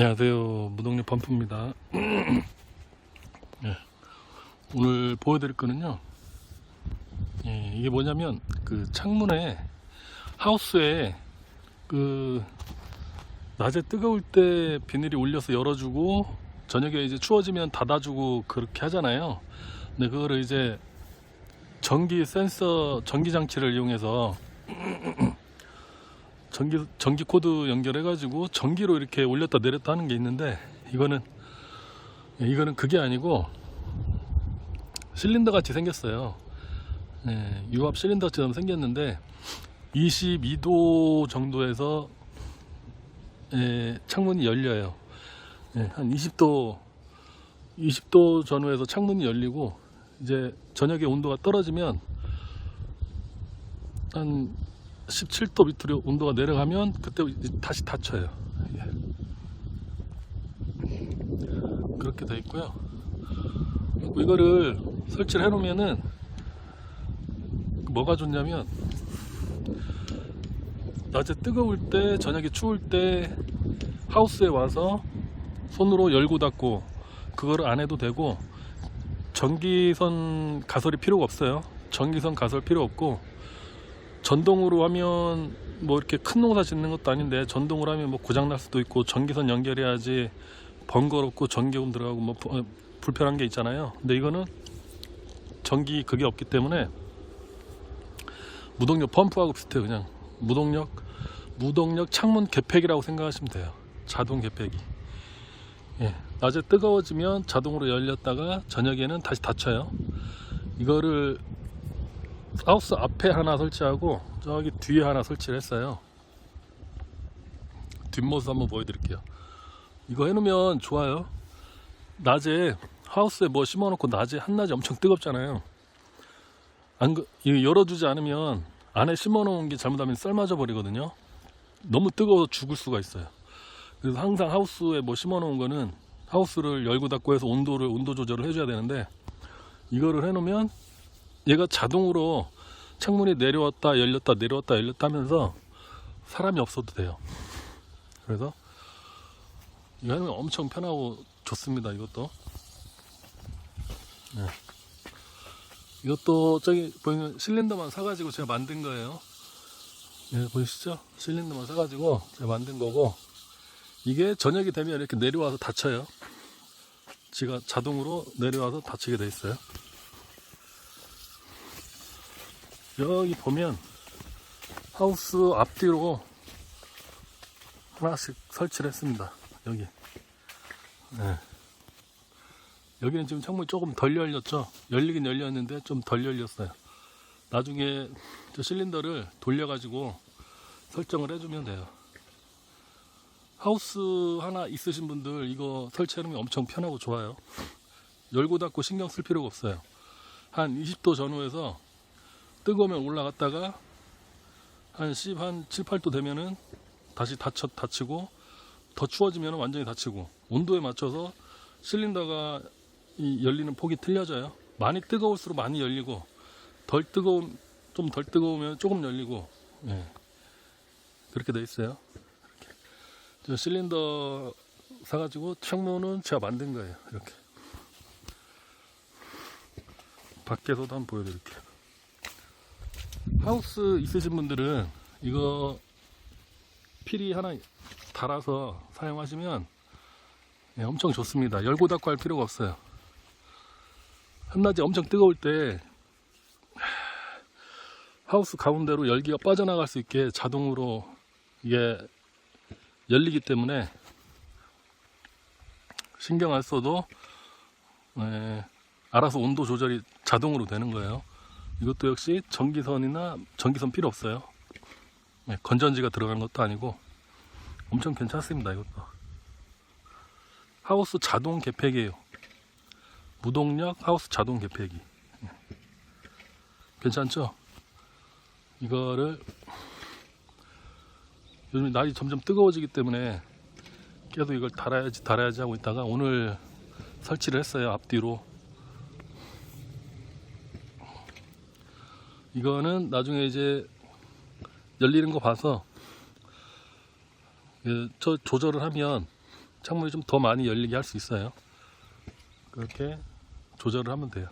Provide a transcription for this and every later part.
안녕하세요. 무동력 펌프입니다. 예, 오늘 보여드릴 거는요. 예, 이게 뭐냐면 그 창문에 하우스에 그 낮에 뜨거울 때 비닐이 올려서 열어주고 저녁에 이제 추워지면 닫아주고 그렇게 하잖아요. 근데 그거를 이제 전기 센서 전기 장치를 이용해서 전기 전기 코드 연결해 가지고 전기로 이렇게 올렸다 내렸다 하는 게 있는데 이거는 예, 이거는 그게 아니고 실린더 같이 생겼어요. 예, 유압 실린더처럼 생겼는데 22도 정도에서 예, 창문이 열려요. 예, 한 20도 20도 전후에서 창문이 열리고 이제 저녁에 온도가 떨어지면 한 17도 밑으로 온도가 내려가면 그때 다시 닫혀요. 예. 그렇게 돼 있고요. 이거를 설치를 해 놓으면은 뭐가 좋냐면 낮에 뜨거울 때 저녁에 추울 때 하우스에 와서 손으로 열고 닫고 그거를 안 해도 되고 전기선 가설이 필요가 없어요. 전기선 가설 필요 없고 전동으로 하면 뭐 이렇게 큰 농사 짓는 것도 아닌데 전동으로 하면 뭐 고장 날 수도 있고 전기선 연결해야지 번거롭고 전기요금 들어가고 뭐 부- 어, 불편한 게 있잖아요. 근데 이거는 전기 그게 없기 때문에 무동력 펌프하고 비슷해요. 그냥 무동력 무동력 창문 개폐기라고 생각하시면 돼요. 자동 개폐기. 예, 낮에 뜨거워지면 자동으로 열렸다가 저녁에는 다시 닫혀요. 이거를 하우스 앞에 하나 설치하고 저기 뒤에 하나 설치를 했어요. 뒷모습 한번 보여드릴게요. 이거 해놓으면 좋아요. 낮에 하우스에 뭐 심어놓고 낮에 한낮에 엄청 뜨겁잖아요. 안 그- 열어주지 않으면 안에 심어놓은 게 잘못하면 썰맞아 버리거든요. 너무 뜨거워서 죽을 수가 있어요. 그래서 항상 하우스에 뭐 심어놓은 거는 하우스를 열고 닫고 해서 온도를 온도 조절을 해줘야 되는데 이거를 해놓으면 얘가 자동으로 창문이 내려왔다 열렸다 내려왔다 열렸다 하면서 사람이 없어도 돼요. 그래서 이거 하면 엄청 편하고 좋습니다. 이것도. 네. 이것도 저기 보이는 실린더만 사가지고 제가 만든 거예요. 예, 보이시죠? 실린더만 사가지고 제가 만든 거고 이게 저녁이 되면 이렇게 내려와서 닫혀요. 지가 자동으로 내려와서 닫히게 돼 있어요. 여기 보면 하우스 앞뒤로 하나씩 설치를 했습니다. 여기. 네. 여기는 지금 창문이 조금 덜 열렸죠. 열리긴 열렸는데 좀 덜 열렸어요. 나중에 저 실린더를 돌려가지고 설정을 해주면 돼요. 하우스 하나 있으신 분들 이거 설치하면 엄청 편하고 좋아요. 열고 닫고 신경 쓸 필요가 없어요. 한 20도 전후에서 뜨거우면 올라갔다가 한 10, 한 7, 8도 되면은 다시 닫혀, 닫히고 더 추워지면 완전히 닫히고 온도에 맞춰서 실린더가 이 열리는 폭이 틀려져요. 많이 뜨거울수록 많이 열리고 덜 뜨거운 좀 덜 뜨거우면 조금 열리고 예. 그렇게 돼 있어요. 이렇게. 저 실린더 사가지고 창문은 제가 만든 거예요. 이렇게 밖에서도 한번 보여드릴게요. 하우스 있으신 분들은 이거 필이 하나 달아서 사용하시면 예, 엄청 좋습니다. 열고 닫고 할 필요가 없어요. 한낮에 엄청 뜨거울 때 하우스 가운데로 열기가 빠져나갈 수 있게 자동으로 이게 열리기 때문에 신경 안 써도 예, 알아서 온도 조절이 자동으로 되는 거예요. 이것도 역시 전기선이나 전기선 필요 없어요. 네, 건전지가 들어간 것도 아니고 엄청 괜찮습니다. 이것도 하우스 자동 개폐기예요. 무동력 하우스 자동 개폐기. 네. 괜찮죠? 이거를 요즘 날이 점점 뜨거워지기 때문에 계속 이걸 달아야지 달아야지 하고 있다가 오늘 설치를 했어요 앞뒤로 이거는 나중에 이제 열리는 거 봐서 그저 조절을 하면 창문이 좀 더 많이 열리게 할 수 있어요. 그렇게 조절을 하면 돼요.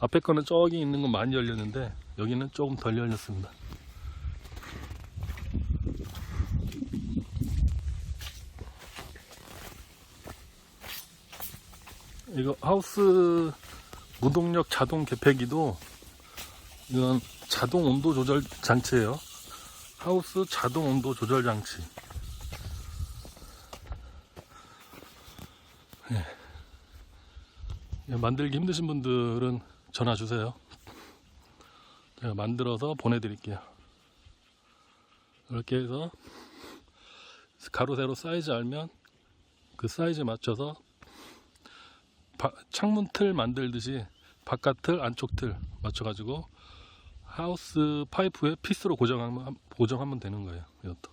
앞에 거는 저기 있는 건 많이 열렸는데 여기는 조금 덜 열렸습니다. 이거 하우스 무동력 자동 개폐기도 이건 자동 온도 조절 장치예요. 하우스 자동 온도 조절 장치. 예. 예, 만들기 힘드신 분들은 전화 주세요. 제가 만들어서 보내드릴게요. 이렇게 해서 가로 세로 사이즈 알면 그 사이즈에 맞춰서 바- 창문 틀 만들듯이 바깥 틀 안쪽 틀 맞춰가지고 하우스 파이프에 피스로 고정하면 고정하면 되는 거예요. 이것도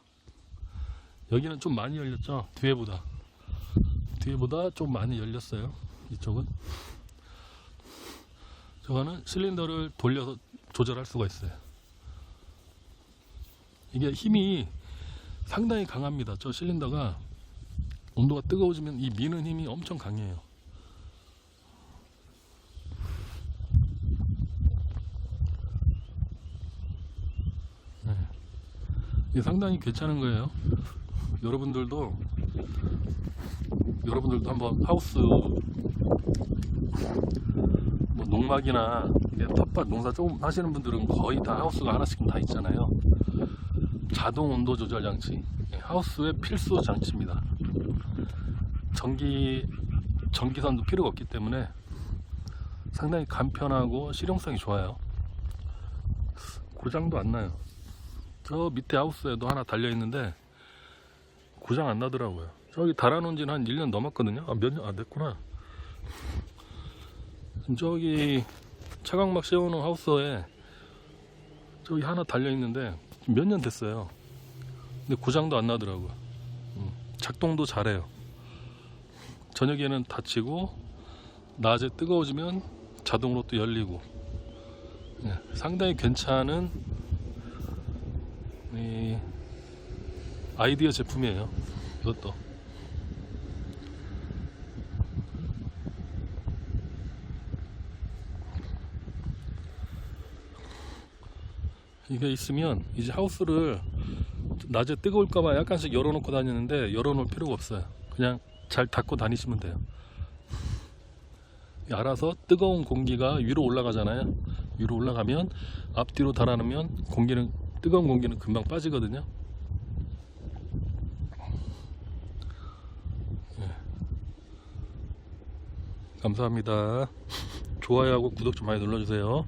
여기는 좀 많이 열렸죠 뒤에보다 뒤에보다 좀 많이 열렸어요. 이쪽은 저거는 실린더를 돌려서 조절할 수가 있어요. 이게 힘이 상당히 강합니다. 저 실린더가 온도가 뜨거워지면 이 미는 힘이 엄청 강해요. 네. 이게 상당히 괜찮은 거예요. 여러분들도 여러분들도 한번 하우스 뭐 농막이나 텃밭 농사 조금 하시는 분들은 거의 다 하우스가 하나씩은 다 있잖아요. 자동 온도 조절 장치 예, 하우스의 필수 장치입니다. 전기 전기선도 필요가 없기 때문에 상당히 간편하고 실용성이 좋아요. 고장도 안 나요. 저 밑에 하우스에도 하나 달려 있는데 고장 안 나더라고요. 저기 달아놓은 지는 한 1년 넘었거든요. 아, 몇 년, 아, 됐구나. 저기 차광막 씌워놓은 하우스에 저기 하나 달려 있는데 몇 년 됐어요. 근데 고장도 안 나더라고요. 음, 작동도 잘해요. 저녁에는 닫히고 낮에 뜨거워지면 자동으로 또 열리고 예, 상당히 괜찮은 이 아이디어 제품이에요. 이것도. 이게 있으면 이제 하우스를 낮에 뜨거울까봐 약간씩 열어놓고 다니는데 열어놓을 필요가 없어요. 그냥 잘 닫고 다니시면 돼요. 알아서 뜨거운 공기가 위로 올라가잖아요. 위로 올라가면 앞뒤로 달아놓으면 공기는 뜨거운 공기는 금방 빠지거든요. 예. 감사합니다. 좋아요하고 구독 좀 많이 눌러주세요.